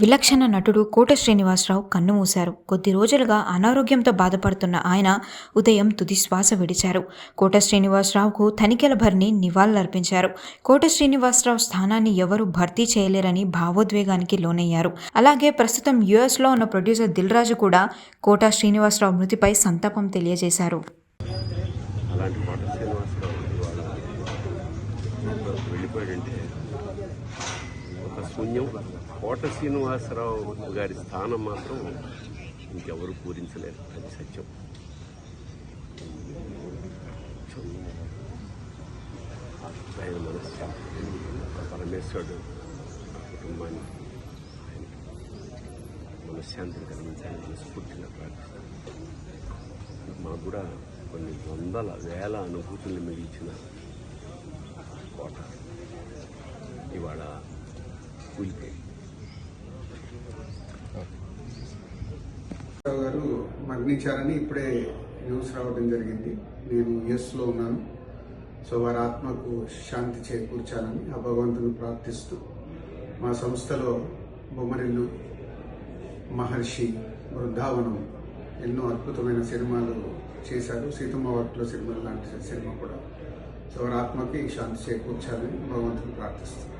విలక్షణ నటుడు కోట శ్రీనివాసరావు కన్నుమూశారు కొద్ది రోజులుగా అనారోగ్యంతో బాధపడుతున్న ఆయన ఉదయం తుది శ్వాస విడిచారు. కోట శ్రీనివాసరావుకు తనిఖీల భర్ని నివాళులర్పించారు. కోట శ్రీనివాసరావు స్థానాన్ని ఎవరూ భర్తీ చేయలేరని భావోద్వేగానికి లోనయ్యారు. అలాగే ప్రస్తుతం యుఎస్లో ఉన్న ప్రొడ్యూసర్ దిల్ రాజు కూడా కోట శ్రీనివాసరావు మృతిపై సంతాపం తెలియజేశారు అలాంటి కోట శ్రీనివాసరావు ఇవాళ వెళ్ళిపోయాడంటే ఒక శూన్యం. కోట శ్రీనివాసరావు గారి స్థానం మాత్రం ఇంకెవరు పూరించలేరు. అది సత్యం. ఆయన మనశ్శాంతి పరమేశ్వరుడు ఆ కుటుంబాన్ని మనశ్శాంతిని కలిగించాలని మనస్ఫూర్తిగా ప్రార్థిస్తాను. మాకు కూడా కొన్ని వందల వేల అనుభూతులు మిగిల్చిన కోట. కూలిపోయింది గారు మరణించారని ఇప్పుడే న్యూస్ రావడం జరిగింది. నేను ఎస్లో ఉన్నాను. సో వారి ఆత్మకు శాంతి చేకూర్చాలని ఆ భగవంతుని ప్రార్థిస్తూ మా సంస్థలో బొమ్మరిల్లు మహర్షి బృందావనం ఎన్నో అద్భుతమైన సినిమాలు చేశారు. సీతమ్మ వర్క్లో సినిమాలు లాంటి సినిమా కూడా. సో వారి ఆత్మకి శాంతి చేకూర్చాలని భగవంతుని ప్రార్థిస్తున్నాను.